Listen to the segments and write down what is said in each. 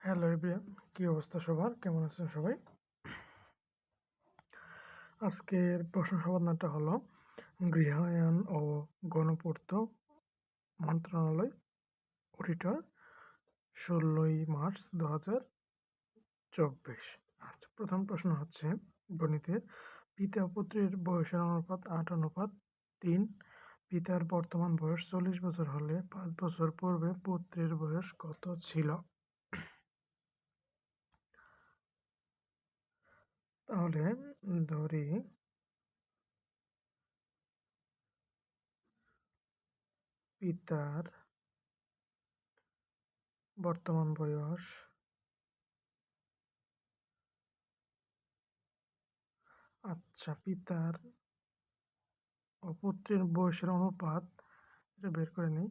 Hello everyone, কি অবস্থা সবার? কেমন আছেন সবাই? আজকের প্রশ্ন সমাধানটা হলো, গৃহায়ন ও গণপূর্ত মন্ত্রণালয় অডিটর ষোলোই মার্চ দু হাজার চব্বিশ। আচ্ছা প্রথম প্রশ্ন হচ্ছে, গণিতের পিতা পুত্রের বয়সের অনুপাত আট, অনুপাত তিন। পিতার বর্তমান বয়স চল্লিশ বছর হলে পাঁচ বছর পূর্বে পুত্রের বয়স কত ছিল? তাহলে ধরি পিতার বর্তমান বয়স আচ্ছা পিতার ও পুত্রের বয়সের অনুপাত এটা বের করে নিই।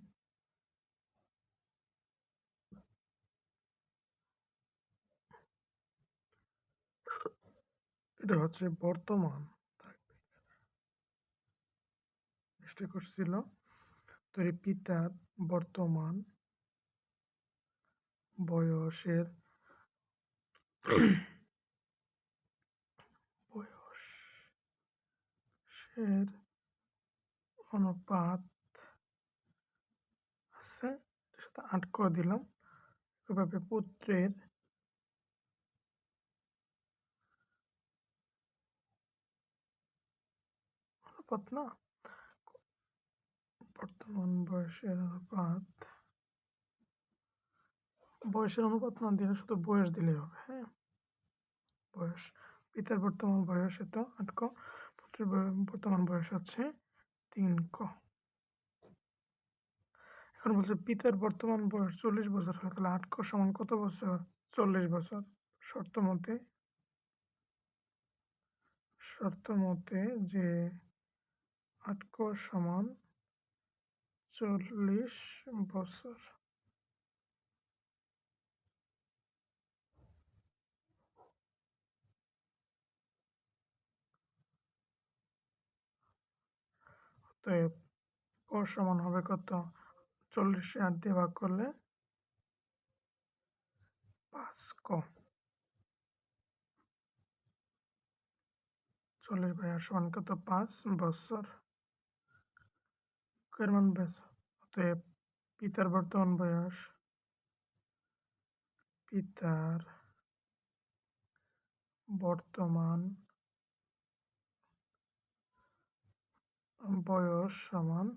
এটা হচ্ছে বর্তমান মিস্টেক করছিল তো পিতার বর্তমান বয়সের বয়সের অনুপাত আছে সাথে আট করে দিলাম। এভাবে পুত্রের অনুপাত না বর্তমান বয়সের অনুপাত বয়সের অনুপাত না দিলে শুধু বয়স দিলেই হবে হ্যাঁ? বয়স, পিতার বর্তমান বয়স এত, আট ক, পুত্রের বর্তমান বয়স হচ্ছে তিন ক। এখন বলছে পিতার বর্তমান বয়স চল্লিশ বছর হয়, তাহলে আট ক সমান কত বছর? চল্লিশ বছর। শর্ত মতে শর্ত মতে যে আট ক সমান চল্লিশ বছর। অতএব ক সমান হবে কত? চল্লিশে আট দিয়ে ভাগ করলে পাঁচ ক। চল্লিশ ভাই সমান কত? পাঁচ বছর। কের মান অতএব পিতার বর্তমান বয়স। পিতার বর্তমান বয়স সমান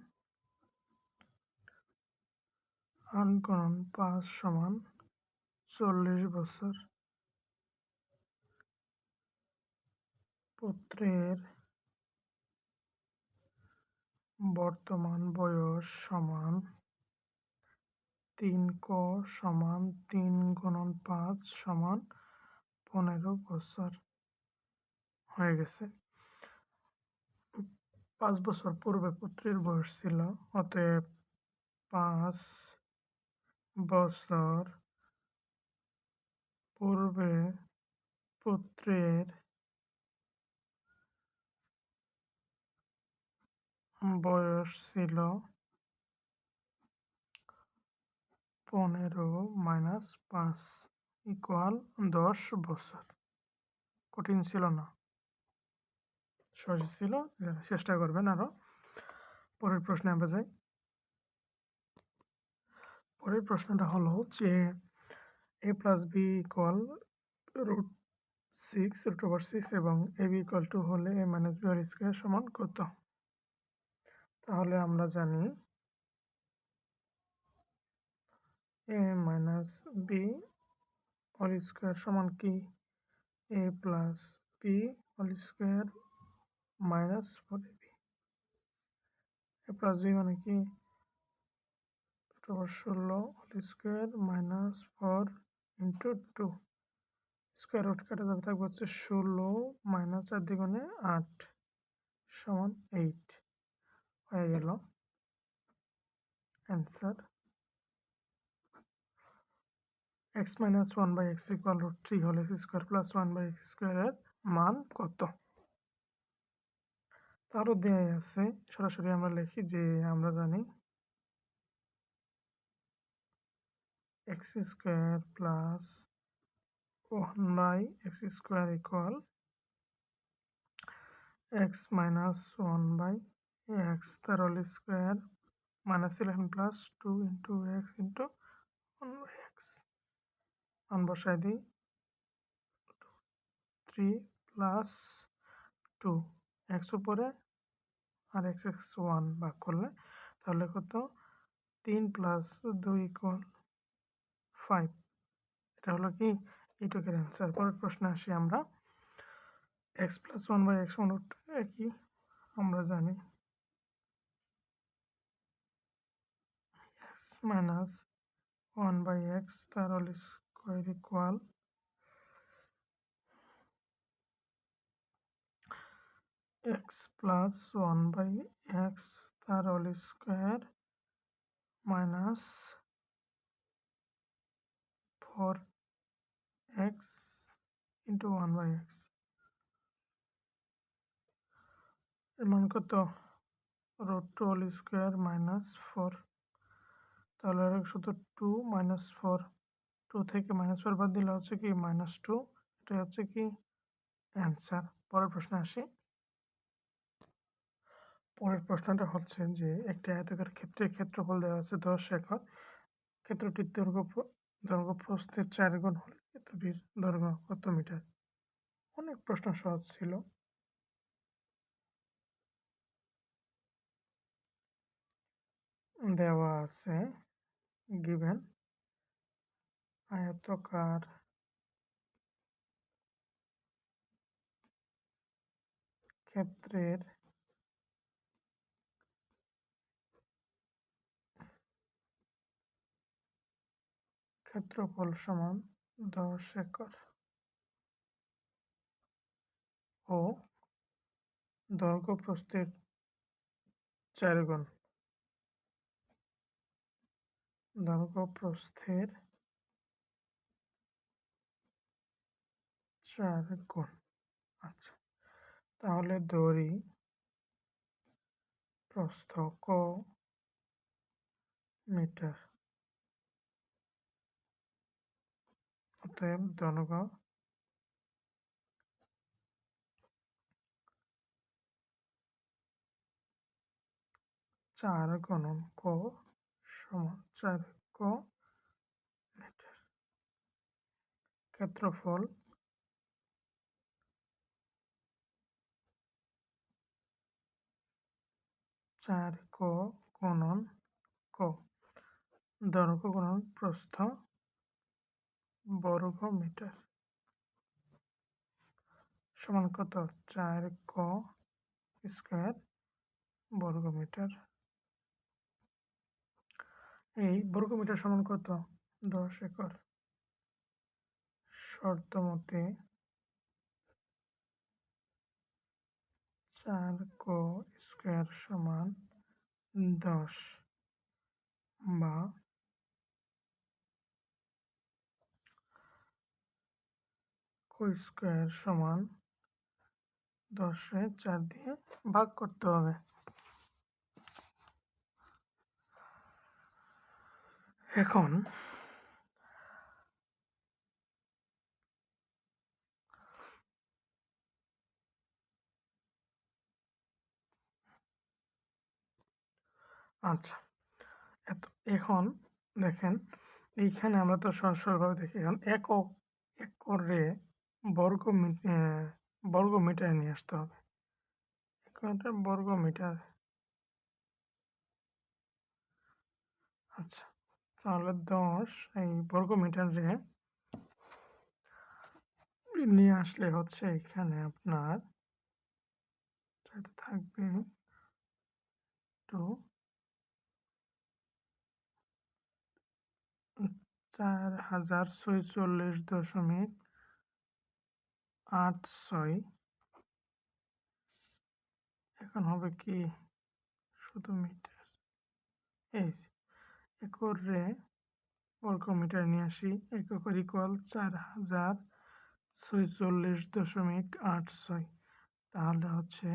আনকরণ পাঁচ সমান চল্লিশ বছর। পুত্রের বর্তমান বয়স সমান তিন ক সমান তিন গুণন পাঁচ সমান পনেরো বছর হয়ে গেছে। পাঁচ বছর পূর্বে পুত্রের বয়স ছিল, অতএব পাঁচ বছর পূর্বে পুত্রের বয়স ছিল পনেরো মাইনাস পাঁচ ইকুয়াল দশ বছর। কঠিন ছিল না। সহজ ছিল চেষ্টা করবেন আরও। পরের প্রশ্নে আমরা যাই। পরের প্রশ্নটা হলো যে A plus B equal root six root over six এবং এ বি ইকুয়াল টু হলে এ মাইনাস বি আর স্কোয়ার সমান কত? তাহলে আমরা জানি A minus B whole square সমান কি? A plus B whole square minus four A B A plus B মানে কি? ষোলো whole square minus four into two square root কাটা যাবে, থাকবে হচ্ছে ষোলো মাইনাস চার দ্বিগুণে আট সমান এইট হয়ে গেল answer X minus one by X equal root three হল X square plus one by X স্কোয়ারের মান কত? তারও দেয়া আছে, সরাসরি আমরা লিখি যে আমরা জানি X square plus one by X square equal X minus one by X তার whole square minus eleven plus two into X into one by X. মান বসাই দিই। থ্রি প্লাস টু, এক্স উপরে আর এক্স এক্স ওয়ান ভাগ করলে তাহলে কত? তিন প্লাস দুই ইকুয়াল ফাইভ। এটা হলো কি? এইটুকের অ্যান্সার পরের প্রশ্নে আসি আমরা। X plus one by X one একই আমরা জানি। মাইনাস ওয়ান বাই এক্স, তার whole square equal X plus one by X, তার whole square minus four X into one by X. এর মান কত? Root two whole square minus four. তাহলে আর শুধু টু মাইনাস ফোর টু থেকে minus four বাদ দিলে হচ্ছে কি মাইনাস টু এটা হচ্ছে কি অ্যান্সার পরের প্রশ্নে আসি। পরের প্রশ্নটা হচ্ছে যে, একটি আয়তকার ক্ষেত্রের ক্ষেত্রফল দেওয়া আছে দশ একর, ক্ষেত্রটির দৈর্ঘ্য দৈর্ঘ্য প্রস্থের চার গুণ হলে ক্ষেত্রটির দৈর্ঘ্য কত মিটার? অনেক প্রশ্ন সহজ ছিল। দেওয়া আছে গিভেন আয়তকার ক্ষেত্রের ক্ষেত্রফল সমান দশ একর ও দৈর্ঘ্য প্রস্থের চার গুণ। দৈর্ঘ্য প্রস্থের চার গুণ আচ্ছা তাহলে দড়ি, প্রস্থ ক মিটার। অতএব দৈর্ঘ্য চার গণন ক সমান। চার ক মিটার ক্ষেত্রফল চার ক গণন ক দৈর্ঘ্য গণন প্রস্থ বর্গ মিটার সমান কত চার ক স্কোয়ার বর্গ মিটার এই বর্গ মিটার সমান কত? দশ একর। শর্ত মতে চার ক স্কোয়ার সমান দশ বা কো স্কোয়ার সমান দশে চার দিয়ে ভাগ করতে হবে। এখন আচ্ছা এখন দেখেন, এইখানে আমরা তো সরাসরিভাবে দেখি, এখন একক একরে বর্গ বর্গ মিটার নিয়ে আসতে হবে। বর্গ মিটার। আচ্ছা। তাহলে দশ, এই বর্গ মিটারে নিয়ে আসলে হচ্ছে এখানে আপনার থাকবে টু চার হাজার ছয়চল্লিশ দশমিক আট ছয়। এখন হবে কি শুধু মিটার? এই একর বর্গ মিটার নিয়ে আসি। একর ইকুয়াল চার হাজার ছয়চল্লিশ দশমিক আট ছয়। তাহলে হচ্ছে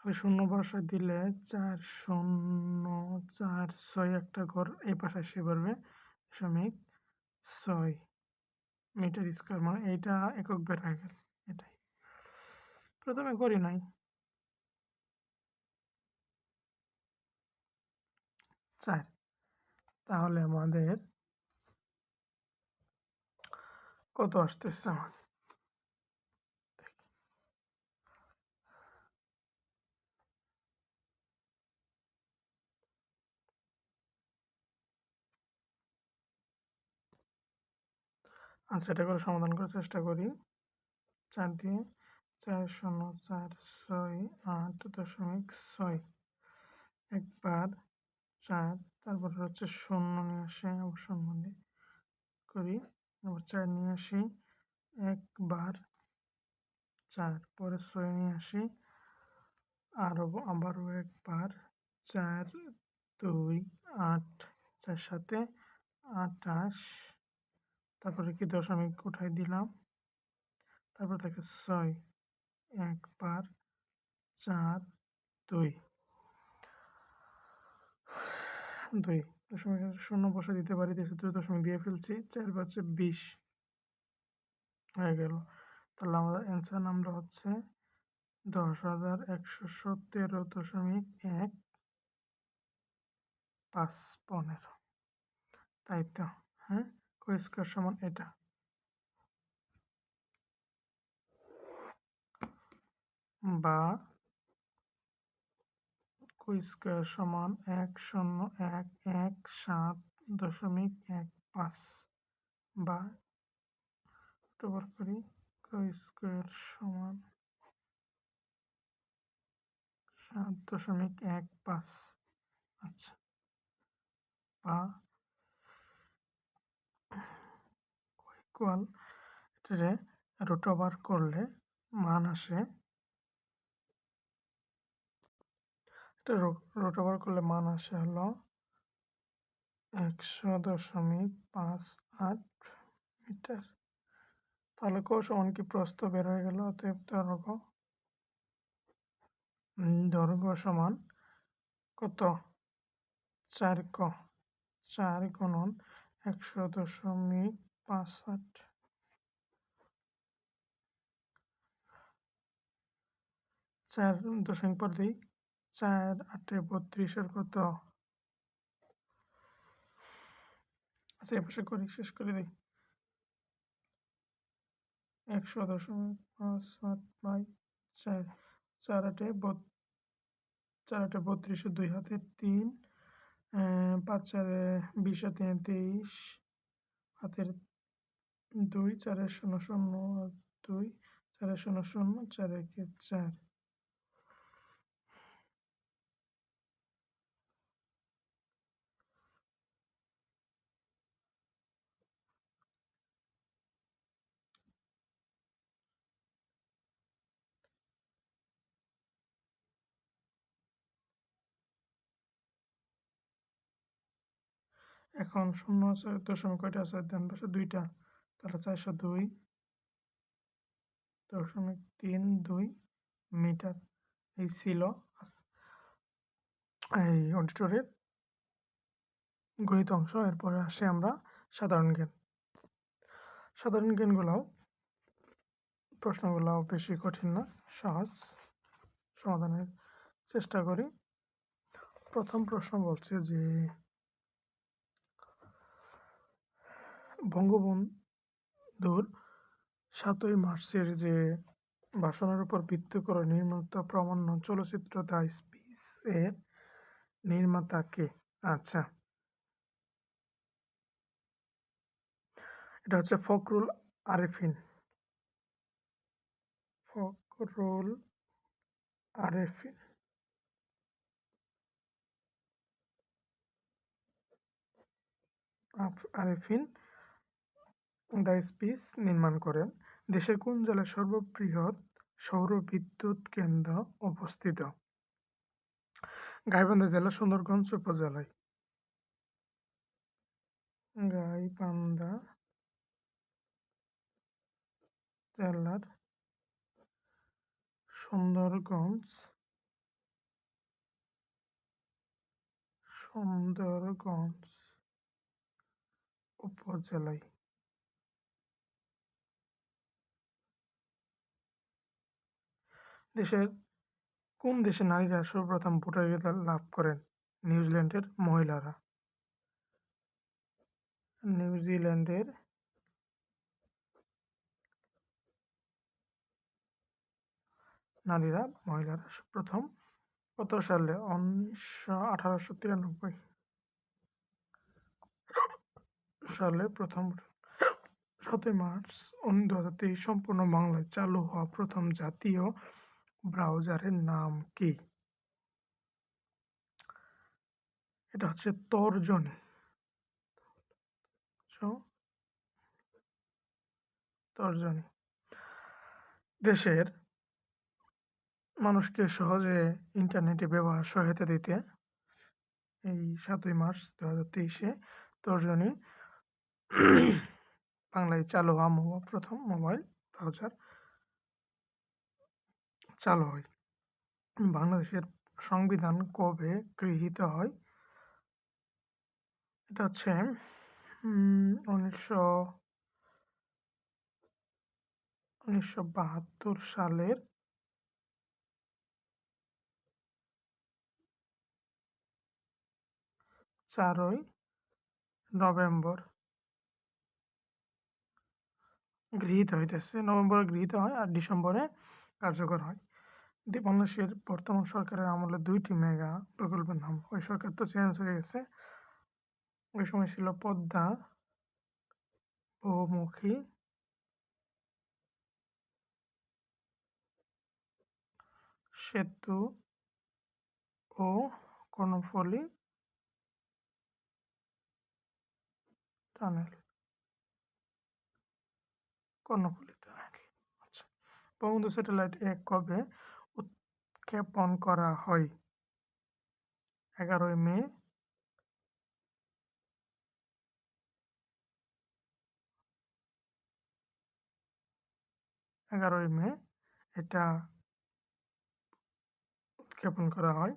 শূন্য বসা দিলে চার শূন্য চার ছয় একটা ঘর এই পাশে এসে পড়বে দশমিক ছয় মিটার স্কোয়ার মানে এইটা একক হয়ে গেল এটাই। প্রথমে করি নাই চার তাহলে আমাদের কত আসতেছে আমার? আচ্ছা এটা করে সমাধান করার চেষ্টা করি। চার দিয়ে চার শূন্য চার ছয় আট দশমিক ছয়। একবার চার তারপরে হচ্ছে শূন্য নিয়ে আসি, আবার শূন্য দিয়ে করি, আবার চার নিয়ে আসি, একবার চার, পরে ছয় নিয়ে আসি আরও আবারও একবার চার, দুই, আট, চার সাথে আটাশ তারপরে কি দশমিক উঠাই দিলাম, তারপর থাকে ছয়, একবার চার, দুই দুই দশমিক শূন্য বসে দিতে পারি দুই দশমিক দিয়ে ফেলছি, চার পাঁচে বিশ হয়ে গেল। তাহলে আমাদের অ্যান্সার নামটা হচ্ছে দশ হাজার একশো সতেরো দশমিক এক পাঁচ পনেরো। তাই তো? হ্যাঁ? কো স্কোয়ার সমান এটা। বা স্কোয়ার সমান এক শূন্য এক এক সাত দশমিক এক পাঁচ বা ব্যবহার করি, স্কোয়ার সমান সাত দশমিক এক পাঁচ। আচ্ছা বা ইকুয়াল রুট ওভার করলে মান আসে এটা রুট করলে মান আসে হলো একশো দশমিক পাঁচ আট মিটার। তাহলে ক সমান কি প্রস্থ বের হয়ে গেল? অতএব দৈর্ঘ্য দৈর্ঘ্য সমান কত? চার ক, চার গুণন একশো দশমিক পাঁচ আট। চার দশমিক পর দিই। চার, আটে বত্রিশের কত? আচ্ছা এপাশে করি, শেষ করে দিই। একশো দশমিক পাঁচ সাত বাই চার চার আটে চার আটে বত্রিশে দুই হাতে তিন পাঁচ চারে বিশ হাতে তেইশ হাতের দুই চারের শূন্য শূন্য দুই চারের শূন্য শূন্য, চার একে চার। এখন শূন্য দশমিক কয়টা আছে? ডান পাশে দুইটা, তাহলে চারশো দুই। দশমিক তিন দুই মিটার, এই ছিল এই অডিটরের গণিত অংশ। এরপরে আসে আমরা সাধারণ জ্ঞান। সাধারণ জ্ঞানগুলোও প্রশ্নগুলো বেশি কঠিন না, সহজ সমাধানের চেষ্টা করি। প্রথম প্রশ্ন বলছে যে বঙ্গবন্ধুর সাতই মার্চের যে ভাষণের উপর ভিত্তি করে নির্মিত প্রামাণ্য চলচ্চিত্র দ্য স্পিচ এর নির্মাতা কে? আচ্ছা। এটা হচ্ছে ফখরুল আরেফিন। ফখরুল আরেফিন। আরেফিন দ্য স্পিস নির্মাণ করেন। দেশের কোন জেলায় সর্ববৃহৎ সৌর বিদ্যুৎ কেন্দ্র অবস্থিত? গাইবান্ধা জেলা, সুন্দরগঞ্জ উপজেলায়। গাইবান্ধা জেলার সুন্দরগঞ্জ সুন্দরগঞ্জ উপজেলায়। দেশের কোন দেশের নারীরা সর্বপ্রথম ভোটাধিকার লাভ করেন? নিউজিল্যান্ডের মহিলারা। নিউজিল্যান্ডের নারীরা, মহিলারা প্রথম কত সালে? উনিশশো আঠারোশো তিরানব্বই সালে প্রথম সতেরোই মার্চ দু হাজার তেইশ, সম্পূর্ণ বাংলায় চালু হওয়া প্রথম জাতীয় ব্রাউজারের নাম কি? এটা হচ্ছে তর্জনী। তর্জনী। দেশের মানুষকে সহজে ইন্টারনেটে ব্যবহার সহায়তা দিতে এই সাতই মার্চ দু হাজার তেইশে তর্জনী বাংলায় চালু হওয়া প্রথম মোবাইল ব্রাউজার। চালু হয়। বাংলাদেশের সংবিধান কবে গৃহীত হয়? এটা হচ্ছে উনিশশো উনিশশো বাহাত্তর সালের চারই নভেম্বর। গৃহীত হইতেছে, নভেম্বরে গৃহীত হয় আর ডিসেম্বরে কার্যকর হয়। বাংলাদেশের বর্তমান সরকারের আমলে দুইটি মেগা প্রকল্পের নাম। ওই সরকার তো চেঞ্জ হয়ে গেছে। ওই সময় ছিল পদ্মা, বহুমুখী, সেতু ও কর্ণফুলী টানেল। কর্ণফুলী টানেল আচ্ছা। বঙ্গবন্ধু স্যাটেলাইট এক কবে? উৎক্ষেপণ করা হয়। এগারোই মে। এগারোই মে এটা উৎক্ষেপণ করা হয়।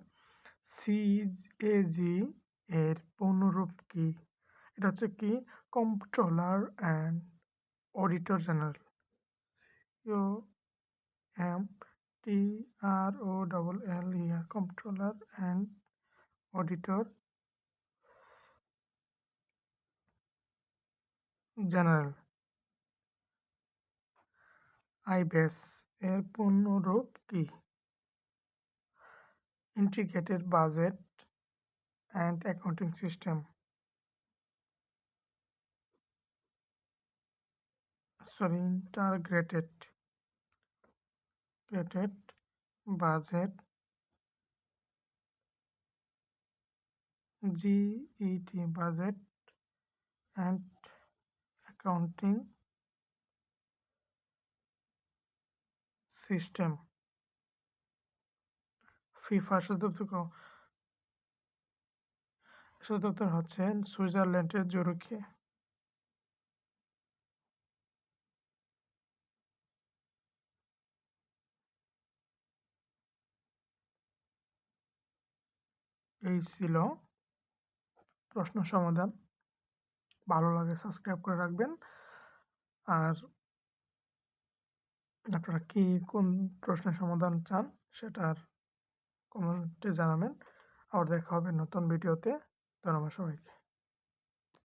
সিএজি এর পূর্ণরূপ কি? এটা হচ্ছে কি? Comptroller and auditor general. M T R O double L R comptroller and auditor general iBAS এর পূর্ণরূপ কি? Integrated budget and accounting system sorry, integrated. Integrated budget GET budget and accounting system FIFA সদপ্তর সদপ্তর হচ্ছে সুইজারল্যান্ডের জুরিখে এই ছিল। প্রশ্ন সমাধান। ভালো লাগে সাবস্ক্রাইব করে রাখবেন। আর আপনারা কি, কোন প্রশ্নের সমাধান চান সেটার কমেন্টে জানাবেন। আবার দেখা হবে নতুন ভিডিওতে। ধন্যবাদ সবাইকে।